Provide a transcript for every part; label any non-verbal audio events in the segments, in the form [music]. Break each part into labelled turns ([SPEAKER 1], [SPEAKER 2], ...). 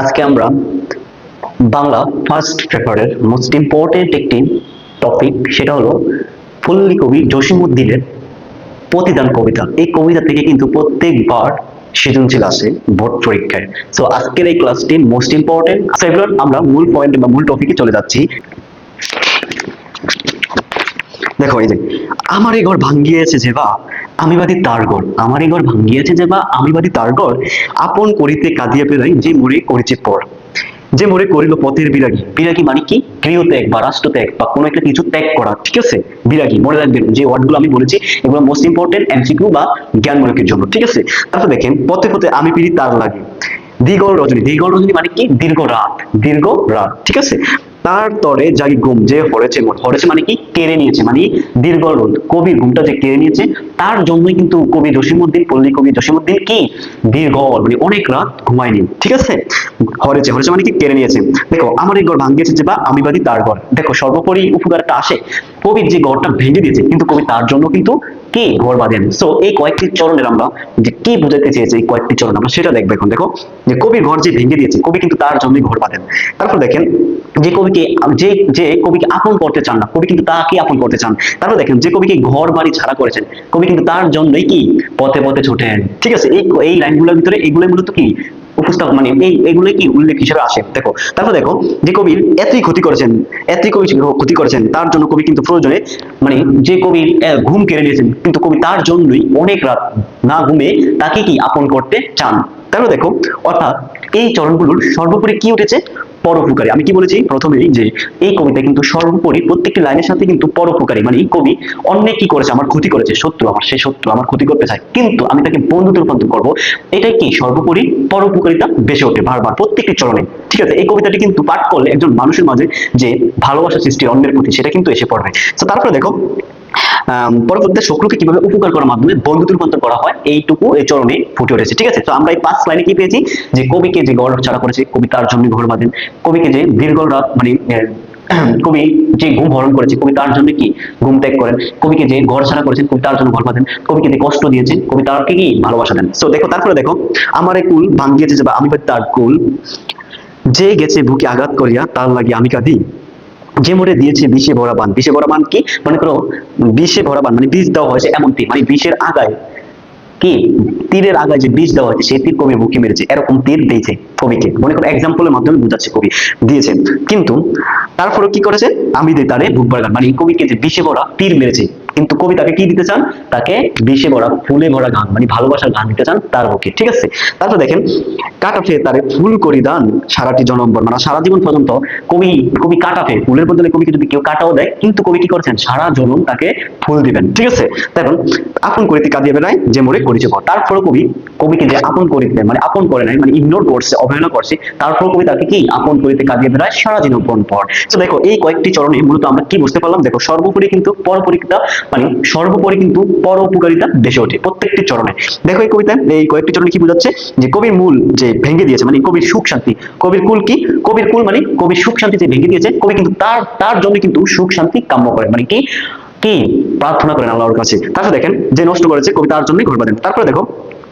[SPEAKER 1] আজকে আমরা বাংলা ফার্স্ট পেপারের মোস্ট ইম্পর্টেন্ট একটি টপিক সেটা হলো পল্লী কবি জসিমুদ্দিনের প্রতিদান কবিতা। এই কবিতা থেকে কিন্তু প্রত্যেকবার সৃজনশীল আসে বোর্ড পরীক্ষায়। তো আজকের এই ক্লাসটি মোস্ট ইম্পর্টেন্ট সেগুলো আমরা মূল পয়েন্ট বা মূল টপিকে চলে যাচ্ছি। দেখো, এই যে, আমার এই ঘর ভাঙ্গিয়েছে যে বা আমি বাদী তার ঘর আমার এই ঘর ভাঙ্গিয়েছে যে বা আমি বাদী তার ঘর আপন করিতে কাঁদিয়া পেলাই যে মোরে করেছে পর। যে মোরে করিল পথের বিরাগী বিরাগী মানে কি? গৃহ ত্যাগ বা রাষ্ট্র ত্যাগ বা কোনো একটা কিছু ত্যাগ করা, ঠিক আছে? বিরাগী মনে রাখবেন, যে ওয়ার্ডগুলো আমি বলেছি, এগুলো মোস্ট ইম্পর্টেন্ট এমসিকিউ বা জ্ঞানমূলকের জন্য, ঠিক আছে? তারপর দেখেন, পথে পথে আমি পিড়ি তার লাগে। দীর্ঘ রজনী। দীর্ঘ রজনী মানে কি? দীর্ঘ রাত। দীর্ঘ রাত, ঠিক আছে? তার তরে যাই ঘুম যে হরেছে হরেছে মানে কি? কেড়ে নিয়েছে মানে দীর্ঘ রোদ কবির ঘুমটা যে কেড়ে নিয়েছে, তার জন্যই কিন্তু কবি জসিমুদ্দিন পল্লী কবি জসিমুদ্দিন কি? দীর্ঘ মানে অনেক রাত ঘুমায়নি ঠিক আছে? হরেছে হরেছে মানে কি? কেড়ে নিয়েছে। দেখো, আমার এই ঘর ভাঙ্গিয়েছে যে বা, আমি বাদী তার ঘর। দেখো, সর্বোপরি উপকারটা আসে, কবির যে ঘরটা ভেঙে দিয়েছে, কিন্তু কবি তার জন্য কিন্তু কি ঘর বাঁধেন? সো এই কয়েকটি চরণের আমরা যে কি বুঝাতে চেয়েছে এই কয়েকটি চরণ, আমরা সেটা দেখব এখন। দেখো, যে কবি ঘর যে ভেঙে দিয়েছে, কবি কিন্তু তার জন্যই ঘর বাঁধেন। তারপর দেখেন, যে কবিকে, যে যে কবিকে আপন করতে চান না, কবি কিন্তু তাকে আপন করতে চান। তারপর দেখেন, যে কবিকে ঘর বাড়ি ছাড়া করেছেন, কবি কিন্তু তার জন্যই কি? পথে পথে ছোটেন। ঠিক আছে? এই এই লাইনগুলোর ভিতরে এইগুলো মূলত কি? উপস্থাপন মানে এই এগুলো কি উল্লেখ হিসেবে আসে। দেখো, তারপর দেখো, যে এতই ক্ষতি করেছেন, এতই কবি ক্ষতি করেছেন, তার জন্য কবি কিন্তু প্রয়োজনে মানে যে ঘুম কেড়ে নিয়েছেন, কিন্তু কবি তার জন্যই অনেক রাত না ঘুমে তাকে কি আপন করতে চান? তারপর দেখো, অর্থাৎ এই চরণগুলোর সর্বোপরি কি উঠেছে? পরোপকারী। আমি কি বলেছি? প্রথমেই যে এই কবিতা কিন্তু সর্বোপরি প্রত্যেকটি লাইনের সাথে কিন্তু পরোপকারী। মানে এই কবি অন্যে কি করেছে? আমার ক্ষতি করেছে। শত্রু আমার, সে শত্রু আমার ক্ষতি করতে চায়। কিন্তু আমি তাকে বন্ধুতে রূপান্তর করব। এটাই কি? সর্বোপরি পরোপকারিতা বেশি ওঠে বারবার প্রত্যেকটি চরণে। ঠিক আছে? এই কবিতাটি কিন্তু পাঠ করলে একজন মানুষের মাঝে যে ভালোবাসা সৃষ্টি অন্যের প্রতি, সেটা কিন্তু এসে পড়বে। তো তারপরে দেখো পরবর্তীতে শত্রুকে কীভাবে উপকার করার মাধ্যমে বন্ধুত্ব রূপান্তর করা হয়, এইটুকু এই চরণে ফুটে উঠেছে। ঠিক আছে? তো আমরা এই পাঁচ লাইনে কি পেয়েছি? যে কবিকে যে গড় ছাড়া করেছে, কবি তার জন্য ঘর বাঁধেন। কবিকে যে দীর্ঘ রাত মানে [clears throat] কবি যে ঘুম হরণ করেছে, কবি তার জন্য কি ঘুম ত্যাগ করেন? কবিকে যে ঘর ছাড়া করেছেন কবি তার জন্য ঘর বাঁধেন। কবিকে যে কষ্ট দিয়েছেন কবি তারকে কি ভালোবাসা দেন? তো দেখো, তারপরে দেখো, আমার এই কুল ভাঙ্গিয়েছে বা আমি তার কুল, যে গেছে বুকে আঘাত করিয়া তার লাগে আমি কাঁদি। যে মোড়ে দিয়েছে বিষে ভরা বান। বিষে ভরা বান কি? মনে করো, বিষে ভরা বান মানে বীজ দেওয়া হয়েছে এমন তীর মানে বিষের আগায়। কি? তীরের আগায় যে বীজ দেওয়া হয়েছে, সেই তীর কবি বুকে মেরেছে। এরকম তীর দিয়েছে কবিকে। মনে করো এক্সাম্পলের মাধ্যমে বুঝাচ্ছে কবি দিয়েছেন। কিন্তু তারপরে কি করেছে? আমি দিয়ে তারে বুধবার গান মানে কবিকে যে বিষে ভরা তীর মেরেছে কিন্তু কবি তাকে কি দিতে চান? তাকে বিষে ভরা, ফুলে ভরা গান মানে ভালোবাসার গান দিতে চান তার বুকে ঠিক আছে? তারপর দেখেন, কাটাফে তারে ফুল করি দান সারাটি জনম্বর মানে সারা জীবন পর্যন্ত কবি কবি কাটাফে, ফুলের বদলে কবিকে যদি কেউ কাটাও দেয়, কিন্তু কবি কি করেছেন? সারা জনম তাকে ফুল দিবেন, ঠিক আছে? দেখুন, আপন করিতে কাঁদিয়ে বেড়ায় যে মোরে করেছে পর। তারপর কবি, কবিকে যে আপন করিতে মানে আপন করে নাই মানে ইগনোর করছে, অবহেলা করছে, তারপর কবি তাকে কি? আপন করিতে কাঁদিয়ে বেড়ায় সারা জীবন পর। তো দেখো, এই কয়েকটি চরণে মূলত আমরা কি বুঝতে পারলাম? দেখো, সর্বোপরি কিন্তু পরপরিতা মানে সর্বোপরি কিন্তু পর উপকারিতা দেশে ওঠে প্রত্যেকটি চরণে। দেখো এই কবিতা এই কয়েকটি চরণে কি বোঝাচ্ছে? যে কবির মূল যে ভেঙে দিয়েছে মানে কবির সুখ শান্তি। কবির কুল কি? কবির কুল মানে কবির সুখ শান্তি যে ভেঙে দিয়েছে, কবি কিন্তু তার তার জন্য কিন্তু সুখ শান্তি কাম্য করে। মানে কি? কি? প্রার্থনা করেন আল্লাহর কাছে। তারপরে দেখেন, যে নষ্ট করেছে, কবি তার জন্যই ঘর বাঁধেন। তারপরে দেখো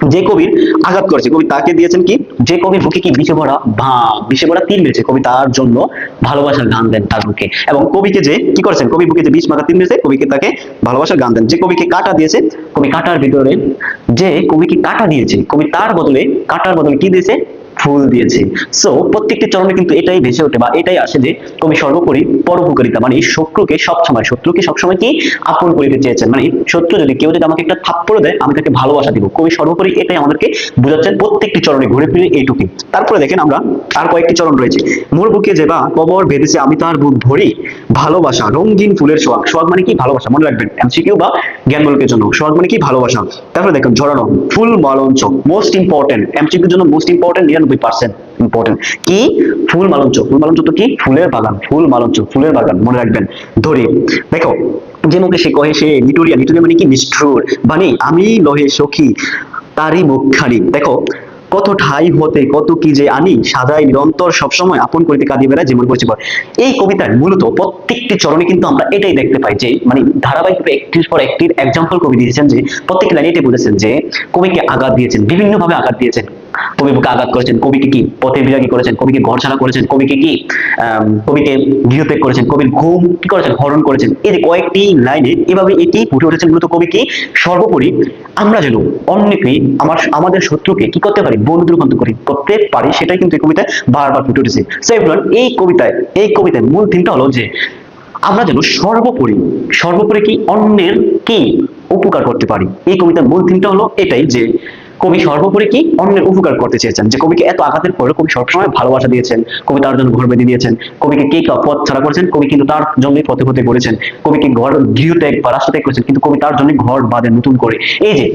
[SPEAKER 1] যে কবির আঘাত করেছে। কবি তাকে দিয়েছেন কি? যে কবির বুকে কি বিষে ভরা ভা বিষে ভরা তীর মেরেছে। কবি তার জন্য ভালোবাসার গান দেন তার বুকে। এবং কবিকে যে কি করেছেন? কবি বুকে যে বিষ মাখা তীর মেরেছে, কবিকে তাকে ভালোবাসার গান দেন। যে কবিকে কাটা দিয়েছে, কবি কাটার ভিতরে যে কবিকে কাটা দিয়েছে, কবি তার বদলে কাটার বদলে কি দিয়েছে? ফুল দিয়েছে। সো প্রত্যেকটি চরণে কিন্তু এটাই ভেসে ওঠে বা এটাই আসে যে কবি সর্বোপরি পরোপকারিতা মানে শত্রুকে সবসময় শত্রুকে সবসময় কি আপন করিতে চেয়েছেন। মানে শত্রু যদি কেউ যদি আমাকে একটা থাপ্পড় দেয়, আমি তাকে ভালোবাসা দিব। কবি সর্বোপরি এটাই আমাদেরকে বোঝাচ্ছেন প্রত্যেকটি চরণে, ঘুরে ফিরে এইটুকুই। তারপরে দেখেন আমরা আর কয়েকটি চরণ রয়েছে। মোর বুকে যে বা কবর বেঁধেছে, আমি তার বুক ধরি, ভালোবাসা, রঙিন ফুলের সোয়াগ। সোয়াগ মানে কি? ভালোবাসা, মনে রাখবেন। এমসিকিউ বা জ্ঞানমূলকের জন্য। সোয়াগ মানে কি? ভালোবাসা। তারপরে দেখেন, ঝরানো ফুল মালঞ্চ মোস্ট ইম্পর্টেন্ট এমসিকিউর জন্য মোস্ট ইম্পর্টেন্ট নিরানব্বই পার্সেন্ট ইম্পর্টেন্ট কি? ফুল মালঞ্চ। ফুল মালঞ্চ তো কি? ফুলের বাগান। ফুল মালঞ্চ, ফুলের বাগান। মনে রাখবেন। ধরে, দেখো, যে মুখে সে কহে সে মানে কি? নিষ্ঠুর। আমি লহে সখী, তারই মুখখানি দেখো, কত ঠাই হতে, কত কি যে আনি সাদাই নিরন্তর, সবসময় আপন করিতে কাঁদিয়ে বেড়ায় যেমন করেছে। এই কবিতার মূলত প্রত্যেকটি চরণে কিন্তু আমরা এটাই দেখতে পাই যে মানে ধারাবাহিকভাবে একটির পর একটির এক্সাম্পল কবি দিয়েছেন যে, প্রত্যেকটি লাইনে এটাই বলেছেন যে, কবিকে আঘাত দিয়েছেন, বিভিন্নভাবে আঘাত দিয়েছেন। কবি বুকে আঘাত করেছেন, কবিকে কি পথে বিরাগী করেছেন, কবিকে ঘর ছাড়া করেছেন, কবিকে কি কবিকে গৃহত্যাগ করেছেন, কবির ঘুম কি করেছেন, হরণ করেছেন, এই যে কয়েকটি লাইনে এভাবে এটি ফুটে উঠেছেন মূলত কবি কি, সর্বোপরি আমরা যেন অন্যকে আমার, আমাদের শত্রুকে কি করতে পারি, বন্ধু করি, করতে পারি, সেটাই কিন্তু এই কবিতায় বারবার ফুটে উঠেছে। সো এই কবিতায় এই কবিতায় মূল থিমটা হলো যে আমরা যেন সর্বোপরি সর্বোপরি কি অন্যের কি উপকার করতে পারি। এই কবিতার মূল থিমটা হলো এটাই যে কবি সর্বোপরি কি অন্যের উপকার করতে চেয়েছেন? যে কবিকে এত আঘাতের পরে কবি সবসময় ভালোবাসা দিয়েছেন, কবি তার জন্য ঘর বেঁধে দিয়েছেন, কবিকে কে পথ ছাড়া করেছেন, কবি কিন্তু তার জন্যই পথে পথে করেছেন কবিকে ঘর গৃহত্যাগ বা রাষ্ট্রত্যাগ করেছেন, কিন্তু কবি তার জন্য ঘর বাঁধে নতুন করে। এই যে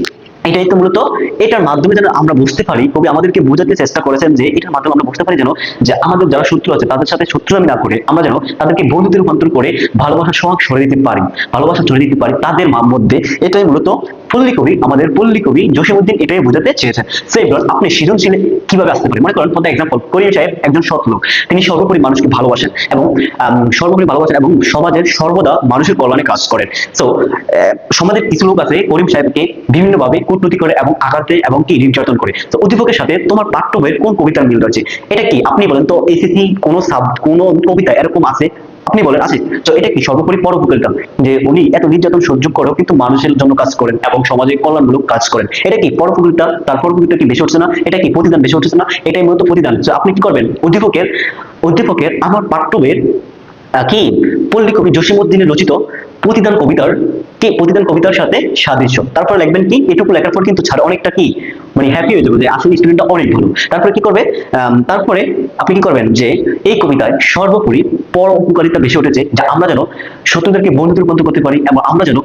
[SPEAKER 1] এটাই তো মূলত এটার মাধ্যমে যেন আমরা বুঝতে পারি কবি আমাদেরকে বোঝাতে চেষ্টা করেছেন যে এটার মাধ্যমে আমরা বুঝতে পারি যেন যে আমাদের যারা শত্রু আছে তাদের সাথে শত্রুতামি না করে আমরা যেন তাদেরকে বন্ধুতে রূপান্তর করে ভালোবাসার সোহাগ সরে দিতে পারি ভালোবাসা ছড়িয়ে দিতে পারি তাদের মধ্যে। এটাই মূলত পল্লী কবি আমাদের পল্লী কবি জসিমুদ্দিন এটাই বোঝাতে চেয়েছেন। সেই আপনি সৃজনশীল কীভাবে আসতে পারেন? মনে করেন ফর এক্সাম্পল করিম সাহেব একজন সৎ লোক। তিনি সর্বোপরি মানুষকে ভালোবাসেন এবং আম, সর্বোপরি ভালোবাসেন এবং সমাজের সর্বদা মানুষের কল্যাণে কাজ করেন। তো সমাজের কিছু লোক আছে করিম সাহেবকে বিভিন্নভাবে কূটনীতি করে এবং আঘাতে এবং কি নির্যাতন করে। তো অধ্যাপকের সাথে তোমার পাঠ্য বইয়ের কোন কবিতার মিল রয়েছে? এটা কি? আপনি বলেন, তো এসিসি কোন সাব, কোন কবিতা এরকম আছে? আপনি বলেন আছে তো এটা কি সর্বোপরি পরোপকারিতা যে উনি এত নির্যাতন সহ্য করেও কিন্তু মানুষের জন্য কাজ করেন এবং সমাজে কল্যাণমূলক কাজ করেন। এটা কি পরোপকারিতা তার পরোপকারিতা কি বেশি হচ্ছে না? এটা কি প্রতিদান বেশি হচ্ছে না? এটাই মূলত প্রতিদান। আপনি কি করবেন? অধ্যাপকের অধ্যাপকের আমার পাঠ্য বইয়ের কি? পল্লী কবি জসিমউদ্দিনের রচিত প্রতিদান কবিতার, কে প্রতিদান কবিতার সাথে সাদৃশ্য? তারপর লিখবেন কি? এটুকু লেখার পর কিন্তু ছাড় অনেকটা কি? মানে হ্যাপি হয়ে যাবে যে আসলে স্টুডেন্টটা অনেক ভালো। তারপরে কি করবে? তারপরে আপনি কি করবেন যে এই কবিতায় সর্বোপরি পর উপকারিতা বেশি উঠেছে, যা আমরা যেন শত্রুদেরকে বন্ধুতে রূপান্তর করতে পারি এবং আমরা যেন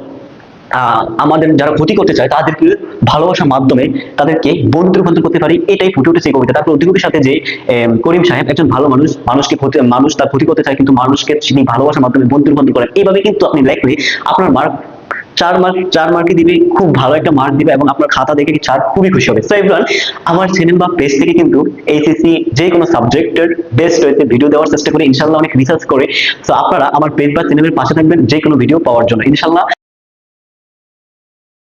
[SPEAKER 1] আমাদের যারা ক্ষতি করতে চায়, তাদেরকে ভালোবাসার মাধ্যমে তাদেরকে বন্ধু রূপান্তর করতে পারি। এটাই ফুটে উঠেছে কবিতা। তারপর অধিকতের সাথে যে করিম সাহেব একজন ভালো মানুষ, মানুষকে ক্ষতি, মানুষ তার ক্ষতি করতে চায়, কিন্তু মানুষকে তিনি ভালোবাসার মাধ্যমে বন্ধু রূপান্তর করেন। এইভাবে কিন্তু আপনি লিখলে আপনার মার্ক চার মার্ক চার মার্কে দিবে, খুব ভালো একটা মার্ক দিবে এবং আপনার খাতা দেখে চার খুবই খুশি হবে। সো এভরিওয়ান আমার চ্যানেল বা পেজ থেকে কিন্তু এইচএসসি যে কোনো সাবজেক্টের বেস্ট হয়েছে ভিডিও দেওয়ার চেষ্টা করি ইনশাল্লাহ অনেক রিসার্চ করে। তো আপনারা আমার পেজ বা চ্যানেলের পাশে থাকবেন, যে কোনো ভিডিও পাওয়ার জন্য। ইনশাল্লাহ